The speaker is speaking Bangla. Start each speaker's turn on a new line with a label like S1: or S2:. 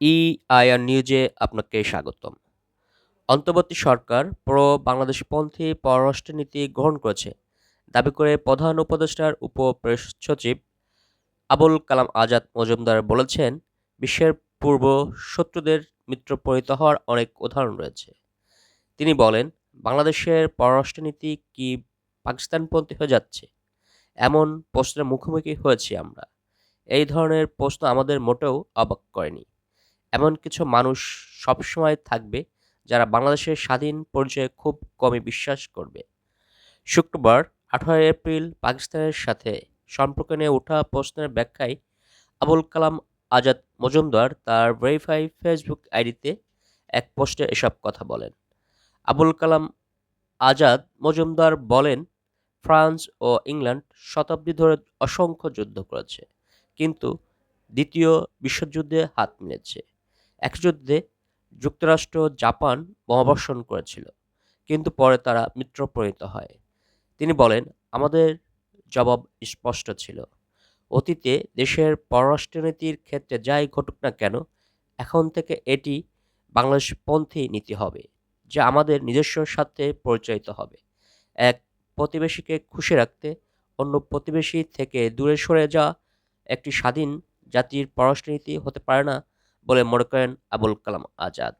S1: ইআইআর নিউজে আপনাকে স্বাগতম। অন্তর্বর্তী সরকার প্রো বাংলাদেশপন্থী পররাষ্ট্রনীতি গ্রহণ করেছে। দাবি করে প্রধান উপদেষ্টার উপ সচিব আবুল কালাম আজাদ মজুমদার বলেছেন, বিশ্বের পূর্ব শত্রুদের মিত্র পরিণত হওয়ার অনেক উদাহরণ রয়েছে। তিনি বলেন, বাংলাদেশের পররাষ্ট্রনীতি কি পাকিস্তানপন্থী হয়ে যাচ্ছে? এমন প্রশ্নের মুখোমুখি হয়েছি আমরা। এই ধরনের প্রশ্ন আমাদের মোটেও অবাক করেনি। এমন কিছু মানুষ সবসময় থাকবে যারা বাংলাদেশের স্বাধীন পরিচয়ে খুব কমই বিশ্বাস করবে। শুক্রবার আঠারো এপ্রিল, পাকিস্তানের সাথে সম্পর্ক নিয়ে ওঠা প্রশ্নের ব্যাখ্যায় আবুল কালাম আজাদ মজুমদার তার ভেরিফাই ফেসবুক আইডিতে এক পোস্টে এসব কথা বলেন। আবুল কালাম আজাদ মজুমদার বলেন, ফ্রান্স ও ইংল্যান্ড শতাব্দী ধরে অসংখ্য যুদ্ধ করেছে, কিন্তু দ্বিতীয় বিশ্বযুদ্ধে হাত মিলেছে। এক যুদ্ধে যুক্তরাষ্ট্র জাপান বোমাবর্ষণ করেছিল, কিন্তু পরে তারা মিত্র পরিণত হয়। তিনি বলেন, আমাদের জবাব স্পষ্ট ছিল। অতীতে দেশের পররাষ্ট্রনীতির ক্ষেত্রে যাই ঘটুক না কেন, এখন থেকে এটি বাংলাদেশপন্থী নীতি হবে, যা আমাদের নিজস্ব স্বার্থে পরিচালিত হবে। এক প্রতিবেশীকে খুশি রাখতে, অন্য প্রতিবেশী থেকে দূরে সরে যাওয়া একটি স্বাধীন জাতির পররাষ্ট্রনীতি হতে পারে না বলে মনে করেন আবুল কালাম আজাদ।